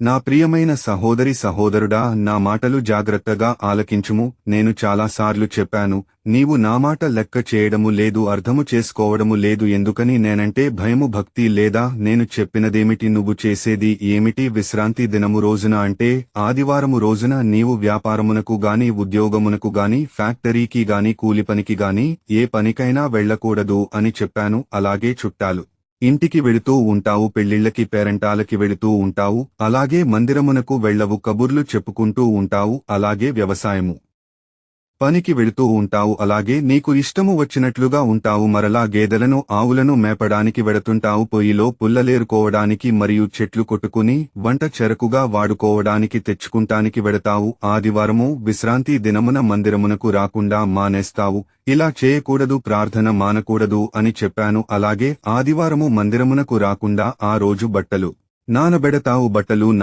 నా ప్రియమైన సహోదరి సహోదరుడా నా మాటలు జాగ్రత్తగా ఆలకించుము. నేను చాలాసార్లు చెప్పాను నీవు నా మాట లెక్క చేయడము లేదు అర్థము చేసుకోవడము లేదు. ఎందుకని నేనంటే భయము భక్తి లేదా నేను చెప్పినదేమిటి నువ్వు చేసేది ఏమిటి? విశ్రాంతి దినము రోజున అంటే ఆదివారము రోజున నీవు వ్యాపారమునకు గాని ఉద్యోగమునకు గాని ఫ్యాక్టరీకి గాని కూలిపనికి గాని ఏ పనికైనా వెళ్ళకూడదు అని చెప్పాను అలాగే చుట్టాలు. ఇంటికి వెళుతూ ఉంటావు పెళ్ళిళ్ళకి పేరంటాలకి వెళుతూ ఉంటావు అలాగే మందిరమునకు వెళ్ళవు కబుర్లు చెప్పుకుంటూ ఉంటావు అలాగే వ్యవసాయము. పనికి వెళుతూ ఉంటావు అలాగే నీకు ఇష్టము వచ్చినట్లుగా ఉంటావు మరలా గేదెలను ఆవులను మేపడానికి వెడుతుంటావు పొయ్యిలో పుల్లలేరుకోవడానికి మరియు చెట్లు కొట్టుకుని వంట చెరకుగా వాడుకోవడానికి తెచ్చుకుంటానికి వెడతావు ఆదివారము విశ్రాంతి దినమున మందిరమునకు రాకుండా మానేస్తావు ఇలా చేయకూడదు ప్రార్థన మానకూడదు అని చెప్పాను అలాగే ఆదివారము మందిరమునకు రాకుండా ఆ రోజు బట్టలు నానబెడతావు బట్టలు